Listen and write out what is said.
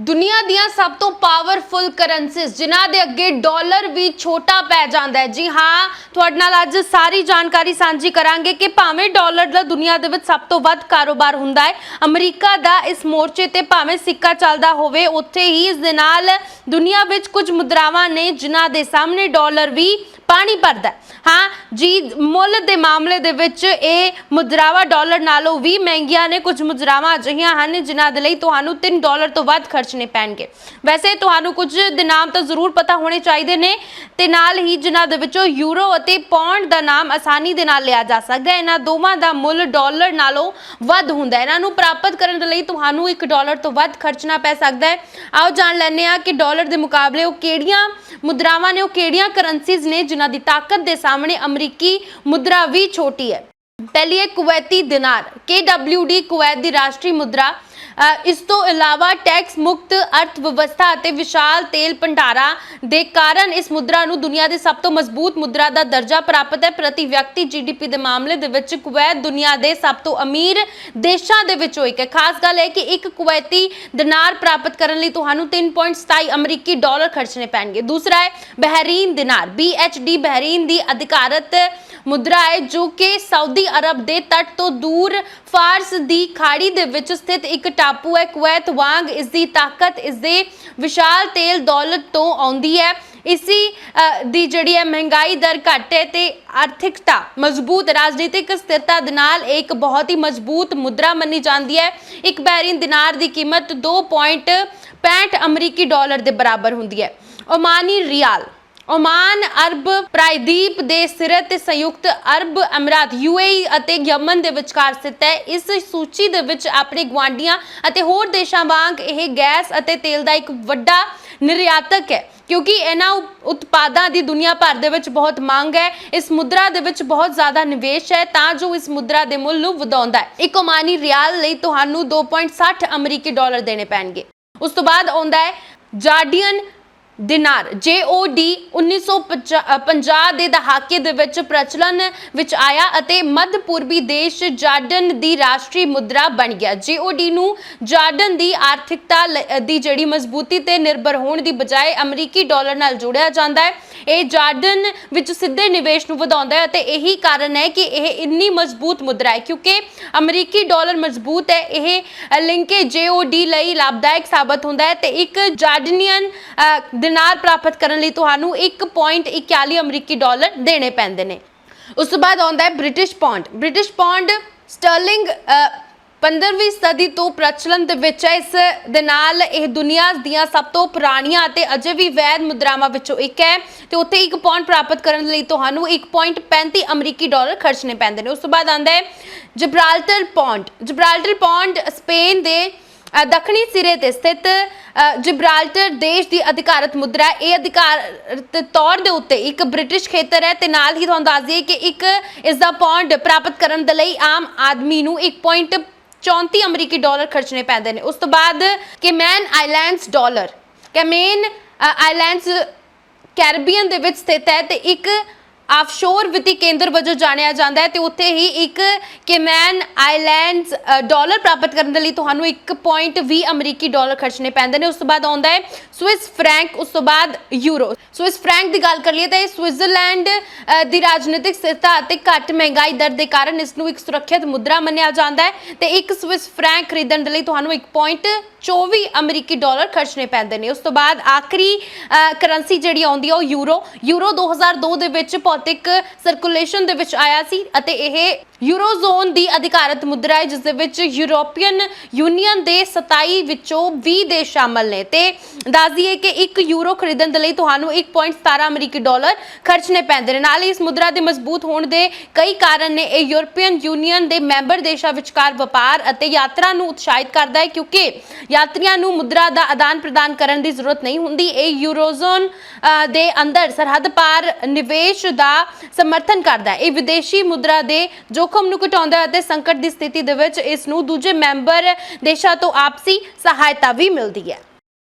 ਦੁਨੀਆ ਦੀਆਂ ਸਭ ਤੋਂ ਪਾਵਰਫੁਲ ਕਰੰਸੀਜ਼ ਜਿਨ੍ਹਾਂ ਦੇ ਅੱਗੇ ਡਾਲਰ ਵੀ ਛੋਟਾ ਪੈ ਜਾਂਦਾ ਹੈ। ਜੀ ਹਾਂ, ਤੁਹਾਡੇ ਨਾਲ ਅੱਜ ਸਾਰੀ ਜਾਣਕਾਰੀ ਸਾਂਝੀ ਕਰਾਂਗੇ ਕਿ ਭਾਵੇਂ ਡਾਲਰ ਦਾ ਦੁਨੀਆ ਦੇ ਵਿੱਚ ਸਭ ਤੋਂ ਵੱਧ ਕਾਰੋਬਾਰ ਹੁੰਦਾ ਹੈ, ਅਮਰੀਕਾ ਦਾ ਇਸ ਮੋਰਚੇ ਤੇ ਭਾਵੇਂ ਸਿੱਕਾ ਚੱਲਦਾ ਹੋਵੇ, ਉੱਥੇ ਹੀ ਇਸ ਦੇ ਨਾਲ ਦੁਨੀਆ ਵਿੱਚ ਕੁਝ ਮੁਦਰਾਵਾਂ ਨੇ, ਜਿਨ੍ਹਾਂ ਦੇ ਸਾਹਮਣੇ ਡਾਲਰ ਵੀ ਪਾਣੀ ਭਰਦਾ ਹਾਂ। ਜੀ, ਮੁੱਲ ਦੇ ਮਾਮਲੇ ਦੇ ਵਿੱਚ ਇਹ ਮੁਦਰਾਵਾਂ ਡਾਲਰ ਨਾਲੋਂ ਵੀ ਮਹਿੰਗੀਆਂ ਨੇ, ਕੁਝ ਮੁਦਰਾਵਾਂ ਅਜਿਹੀਆਂ ਹਨ ਜਿਨ੍ਹਾਂ ਦੇ ਲਈ ਤੁਹਾਨੂੰ 3 ਡਾਲਰ ਤੋਂ ਵੱਧ ਖਰਚਣੇ ਪੈਣਗੇ। ਵੈਸੇ ਤੁਹਾਨੂੰ ਕੁਝ ਦੇ ਨਾਮ ਤਾਂ ਜ਼ਰੂਰ ਪਤਾ ਹੋਣੇ ਚਾਹੀਦੇ ਨੇ, ਤੇ ਨਾਲ ਹੀ ਜਿਨ੍ਹਾਂ ਦੇ ਵਿੱਚੋਂ ਯੂਰੋ ਅਤੇ ਪੌਂਡ ਦਾ ਨਾਮ ਆਸਾਨੀ ਦੇ ਨਾਲ ਲਿਆ ਜਾ ਸਕਦਾ ਹੈ। ਇਹਨਾਂ ਦੋਵਾਂ ਦਾ ਮੁੱਲ ਡਾਲਰ ਨਾਲੋਂ ਵੱਧ ਹੁੰਦਾ ਹੈ। ਇਹਨਾਂ ਨੂੰ ਪ੍ਰਾਪਤ ਕਰਨ ਦੇ ਲਈ ਤੁਹਾਨੂੰ 1 ਡਾਲਰ ਤੋਂ ਵੱਧ ਖਰਚਣਾ ਪੈ ਸਕਦਾ ਹੈ। ਆਓ ਜਾਣ ਲੈਂਦੇ ਹਾਂ ਕਿ ਡਾਲਰ ਦੇ ਮੁਕਾਬਲੇ ਉਹ ਕਿਹੜੀਆਂ ਮੁਦਰਾਵਾਂ ਨੇ, ਉਹ ਕਿਹੜੀਆਂ ਕਰੰਸੀਜ਼ ਨੇ ਜਿਨ੍ਹਾਂ ਦੀ ਤਾਕਤ ਦੇ ਸਾਹਮਣੇ ਅਮਰੀਕੀ ਮੁਦਰਾ ਵੀ ਛੋਟੀ ਹੈ। ਪਹਿਲੀ ਹੈ ਕੁਵੈਤੀ ਦਿਨਾਰ। KWD ਕੁਵੈਤ ਦੀ ਰਾਸ਼ਟਰੀ ਮੁਦਰਾ ਇਸ ਤੋਂ ਇਲਾਵਾ ਟੈਕਸ ਮੁਕਤ ਅਰਥ ਵਿਵਸਥਾ ਅਤੇ ਵਿਸ਼ਾਲ ਤੇਲ ਭੰਡਾਰਾਂ ਦੇ ਕਾਰਨ ਇਸ ਮੁਦਰਾ ਨੂੰ ਦੁਨੀਆ ਦੀ ਸਭ ਤੋਂ ਮਜ਼ਬੂਤ ਮੁਦਰਾ ਦਾ ਦਰਜਾ ਪ੍ਰਾਪਤ ਹੈ। ਪ੍ਰਤੀ ਵਿਅਕਤੀ ਜੀਡੀਪੀ ਦੇ ਮਾਮਲੇ ਦੇ ਵਿੱਚ ਕੁਵੈਤ ਦੁਨੀਆ ਦੇ ਸਭ ਤੋਂ ਅਮੀਰ ਦੇਸ਼ਾਂ ਦੇ ਵਿੱਚੋਂ ਇੱਕ ਹੈ। ਖਾਸ ਗੱਲ ਹੈ ਕਿ ਇੱਕ ਕੁਵੈਤੀ ਦਿਨਾਰ ਪ੍ਰਾਪਤ ਕਰਨ ਲਈ ਤੁਹਾਨੂੰ 3.27 ਅਮਰੀਕੀ ਡਾਲਰ ਖਰਚਣੇ ਪੈਣਗੇ। ਦੂਸਰਾ ਹੈ ਬਹਿਰੀਨ ਦਿਨਾਰ। BHD ਬਹਿਰੀਨ ਦੀ ਅਧਿਕਾਰਤ ਮੁਦਰਾ ਹੈ ਜੋ ਕਿ ਸਾਊਦੀ ਅਰਬ ਦੇ ਤੱਟ ਤੋਂ ਦੂਰ ਫਾਰਸ ਦੀ ਖਾੜੀ ਦੇ ਵਿੱਚ ਸਥਿਤ ਇੱਕ ਟਾਪੂ ਹੈ, ਕੁਵੈਤ ਵਾਂਗ ਇਸ ਦੀ ਤਾਕਤ ਇਸ ਦੇ ਵਿਸ਼ਾਲ ਤੇਲ ਦੌਲਤ ਤੋਂ ਆਉਂਦੀ ਹੈ। ਇਸੀ ਦੀ ਜਿਹੜੀ ਹੈ ਮਹਿੰਗਾਈ ਦਰ ਘੱਟ ਹੈ ਤੇ ਆਰਥਿਕਤਾ ਮਜ਼ਬੂਤ, ਰਾਜਨੀਤਿਕ ਸਥਿਰਤਾ ਦੇ ਨਾਲ ਇੱਕ ਬਹੁਤ ਹੀ ਮਜ਼ਬੂਤ ਮੁਦਰਾ ਮੰਨੀ ਜਾਂਦੀ ਹੈ। ਇੱਕ ਬਹਿਰੀਨ ਦਿਨਾਰ ਦੀ ਕੀਮਤ 2.65 ਅਮਰੀਕੀ ਡਾਲਰ ਦੇ ਬਰਾਬਰ ਹੁੰਦੀ ਹੈ। ਓਮਾਨੀ ਰਿਆਲ ਓਮਾਨ, ਅਰਬ ਪ੍ਰਾਇਦੀਪ ਦੇ ਸਿਰ ਤੇ ਸੰਯੁਕਤ ਅਰਬ ਅਮੀਰਾਤ UAE ਅਤੇ ਯਮਨ ਦੇ ਵਿਚਕਾਰ ਸਥਿਤ ਹੈ। ਇਸ ਸੂਚੀ ਦੇ ਵਿੱਚ ਆਪਣੇ ਗਵਾਂਡੀਆਂ ਅਤੇ ਹੋਰ ਦੇਸ਼ਾਂ ਵਾਂਗ ਇਹ ਗੈਸ ਅਤੇ ਤੇਲ ਦਾ ਇੱਕ ਵੱਡਾ ਨਿਰਯਾਤਕ ਹੈ, ਕਿਉਂਕਿ ਇਹਨਾਂ ਉਤਪਾਦਾਂ ਦੀ ਦੁਨੀਆ ਭਰ ਦੇ ਵਿੱਚ ਬਹੁਤ ਮੰਗ ਹੈ। ਇਸ ਮੁਦਰਾ ਦੇ ਵਿੱਚ ਬਹੁਤ ਜ਼ਿਆਦਾ ਨਿਵੇਸ਼ ਹੈ, ਤਾਂ ਜੋ ਇਸ ਮੁਦਰਾ ਦੇ ਮੁੱਲ ਨੂੰ ਵਧਾਉਂਦਾ ਹੈ। ਇੱਕ ਓਮਾਨੀ ਰਿਆਲ ਲਈ ਤੁਹਾਨੂੰ 2.60 ਅਮਰੀਕੀ ਡਾਲਰ ਦੇਣੇ ਪੈਣਗੇ। ਉਸ ਤੋਂ ਬਾਅਦ ਆਉਂਦਾ ਹੈ, ਜਾਰਡੀਅਨ ਦਿਨਾਰ। JOD 1950 ਦੇ ਦਹਾਕੇ ਦੇ ਵਿੱਚ ਪ੍ਰਚਲਨ ਵਿੱਚ ਆਇਆ ਅਤੇ ਮੱਧ ਪੂਰਬੀ ਦੇਸ਼ ਜਾਰਡਨ ਦੀ ਰਾਸ਼ਟਰੀ ਮੁਦਰਾ ਬਣ ਗਿਆ। JOD ਨੂੰ ਜਾਰਡਨ ਦੀ ਆਰਥਿਕਤਾ ਦੀ ਜਿਹੜੀ ਮਜ਼ਬੂਤੀ ਤੇ ਨਿਰਭਰ ਹੋਣ ਦੀ ਬਜਾਏ ਅਮਰੀਕੀ ਡਾਲਰ ਨਾਲ ਜੋੜਿਆ ਜਾਂਦਾ ਹੈ, ਇਹ ਜਾਰਡਨ ਵਿੱਚ ਸਿੱਧੇ ਨਿਵੇਸ਼ ਨੂੰ ਵਧਾਉਂਦਾ ਹੈ ਅਤੇ ਇਹੀ ਕਾਰਨ ਹੈ ਕਿ ਇਹ ਇੰਨੀ ਮਜ਼ਬੂਤ ਮੁਦਰਾ ਹੈ ਕਿਉਂਕਿ ਅਮਰੀਕੀ ਡਾਲਰ ਮਜ਼ਬੂਤ ਹੈ, ਇਹ ਲਿੰਕੇਜ JOD ਲਈ ਲਾਭਦਾਇਕ ਸਾਬਤ ਹੁੰਦਾ ਹੈ ਤੇ ਇੱਕ ਜਾਰਡਨੀਅਨ ਅ, ਪ੍ਰਾਪਤ ਕਰਨ ਲਈ ਤੁਹਾਨੂੰ 1.41 ਅਮਰੀਕੀ ਡਾਲਰ ਦੇਣੇ ਪੈਂਦੇ ਨੇ। ਉਸ ਤੋਂ ਬਾਅਦ ਆਉਂਦਾ ਹੈ British pound. British pound sterling 15ਵੀਂ ਸਦੀ ਤੋਂ ਪ੍ਰਚਲਨ ਦੇ ਵਿੱਚ ਹੈ। ਇਸ ਦੇ ਨਾਲ ਇਹ ਦੁਨੀਆ ਦੀਆਂ ਸਭ ਤੋਂ ਪੁਰਾਣੀਆਂ ਅਤੇ ਅਜੇ ਵੀ ਵੈਧ ਮੁਦਰਾਵਾਂ ਵਿੱਚੋਂ ਇੱਕ ਹੈ ਤੇ ਉੱਥੇ ਇੱਕ ਪੌਂਡ ਪ੍ਰਾਪਤ ਕਰਨ ਲਈ ਤੁਹਾਨੂੰ 1.35 ਅਮਰੀਕੀ ਡਾਲਰ ਖਰਚਣੇ ਪੈਂਦੇ ਨੇ। ਉਸ ਤੋਂ ਬਾਅਦ ਆਉਂਦਾ ਹੈ Gibraltar pound. Gibraltar pound Spain ਦੇ ਦੱਖਣੀ ਸਿਰੇ ਤੇ ਸਥਿਤ ਅ, ਜਿਬਰਾਲਟਰ ਦੇਸ਼ ਦੀ ਅਧਿਕਾਰਤ ਮੁਦਰਾ ਹੈ। ਇਹ ਅਧਿਕਾਰਤ ਤੌਰ ਦੇ ਉੱਤੇ ਇੱਕ ਬ੍ਰਿਟਿਸ਼ ਖੇਤਰ ਹੈ ਤੇ ਨਾਲ ਹੀ ਤੁਹਾਨੂੰ ਦੱਸ ਦਈਏ ਕਿ ਇੱਕ ਇਸ ਦਾ ਪੌਂਡ ਪ੍ਰਾਪਤ ਕਰਨ ਦੇ ਲਈ ਆਮ ਆਦਮੀ ਨੂੰ 1.34 ਅਮਰੀਕੀ ਡਾਲਰ ਖਰਚਣੇ ਪੈਂਦੇ ਨੇ ਉਸ ਤੋਂ ਬਾਅਦ Cayman Islands dollar Cayman Islands Caribbean ਦੇ ਵਿੱਚ ਸਥਿਤ ਹੈ ਤੇ ਇੱਕ ਆਫਸ਼ੋਰ ਵਿੱਤੀ ਕੇਂਦਰ ਵਜੋਂ ਜਾਣਿਆ ਜਾਂਦਾ ਹੈ ਤੇ ਉੱਥੇ ਹੀ ਇੱਕ ਕੇਮੈਨ ਆਈਲੈਂਡਸ ਅ, ਡਾਲਰ ਪ੍ਰਾਪਤ ਕਰਨ ਦੇ ਲਈ ਤੁਹਾਨੂੰ 1.20 ਅਮਰੀਕੀ ਡਾਲਰ ਖਰਚਣੇ ਪੈਂਦੇ ਨੇ। ਉਸ ਤੋਂ ਬਾਅਦ ਆਉਂਦਾ ਹੈ ਸਵਿਸ ਫਰੈਂਕ ਉਸ ਤੋਂ ਬਾਅਦ ਯੂਰੋ। ਸਵਿਸ ਫਰੈਂਕ ਦੀ ਗੱਲ ਕਰ ਲਈਏ ਤਾਂ ਇਹ ਸਵਿਟਜ਼ਰਲੈਂਡ ਦੀ ਰਾਜਨੀਤਿਕ ਸਥਿਰਤਾ ਅਤੇ ਘੱਟ ਮਹਿੰਗਾਈ ਦਰ ਦੇ ਕਾਰਨ ਇਸ ਨੂੰ ਇੱਕ ਸੁਰੱਖਿਅਤ ਮੁਦਰਾ ਮੰਨਿਆ ਜਾਂਦਾ ਹੈ ਤੇ ਇੱਕ ਸਵਿਸ ਫਰੈਂਕ ਖਰੀਦਣ ਦੇ ਲਈ ਤੁਹਾਨੂੰ 1.24 ਅਮਰੀਕੀ ਡਾਲਰ ਖਰਚਣੇ ਪੈਂਦੇ ਨੇ। ਉਸ ਤੋਂ ਬਾਅਦ ਆਖਰੀ ਕਰੰਸੀ ਜਿਹੜੀ ਆਉਂਦੀ ਹੈ ਉਹ ਯੂਰੋ। ਯੂਰੋ 2002 ਦੇ ਵਿੱਚ ਭੌਤਿਕ ਸਰਕੂਲੇਸ਼ਨ ਦੇ ਵਿੱਚ ਆਇਆ ਸੀ ਅਤੇ ਇਹ ਯੂਰੋਜ਼ੋਨ ਦੀ ਅਧਿਕਾਰਤ ਮੁਦਰਾ ਹੈ, ਜਿਸ ਦੇ ਵਿੱਚ ਯੂਰੋਪੀਅਨ ਯੂਨੀਅਨ ਦੇ 27 ਵਿੱਚੋਂ 20 ਦੇਸ਼ ਸ਼ਾਮਲ ਨੇ। ਤੇ ਦੱਸ ਦਈਏ ਕਿ 1 ਯੂਰੋ ਖਰੀਦਣ ਦੇ ਲਈ ਤੁਹਾਨੂੰ 1.17 ਅਮਰੀਕੀ ਡਾਲਰ ਖਰਚਣੇ ਪੈਂਦੇ ਨੇ। ਨਾਲ ਹੀ ਇਸ ਮੁਦਰਾ ਦੇ ਮਜ਼ਬੂਤ ਹੋਣ ਦੇ ਕਈ ਕਾਰਨ ਨੇ। ਇਹ ਯੂਰੋਪੀਅਨ ਯੂਨੀਅਨ ਦੇ ਮੈਂਬਰ ਦੇਸ਼ਾਂ ਵਿਚਕਾਰ ਵਪਾਰ ਅਤੇ ਯਾਤਰਾ ਨੂੰ ਉਤਸ਼ਾਹਿਤ ਕਰਦਾ ਹੈ, ਕਿਉਂਕਿ ਯਾਤਰੀਆਂ ਨੂੰ ਮੁਦਰਾ ਦਾ ਆਦਾਨ ਪ੍ਰਦਾਨ ਕਰਨ ਦੀ ਜ਼ਰੂਰਤ ਨਹੀਂ ਹੁੰਦੀ। ਇਹ ਯੂਰੋਜ਼ੋਨ ਦੇ ਅੰਦਰ ਸਰਹੱਦ ਪਾਰ ਨਿਵੇਸ਼ ਦਾ ਸਮਰਥਨ ਕਰਦਾ ਹੈ। ਇਹ ਵਿਦੇਸ਼ੀ ਮੁਦਰਾ ਦੇ ਜੋਖਮ ਨੂੰ ਘਟਾਉਂਦਾ ਹੈ ਅਤੇ ਸੰਕਟ ਦੀ ਸਥਿਤੀ ਦੇ ਵਿੱਚ ਇਸ ਨੂੰ ਦੂਜੇ ਮੈਂਬਰ ਦੇਸ਼ਾਂ ਤੋਂ ਆਪਸੀ ਸਹਾਇਤਾ ਵੀ ਮਿਲਦੀ ਹੈ।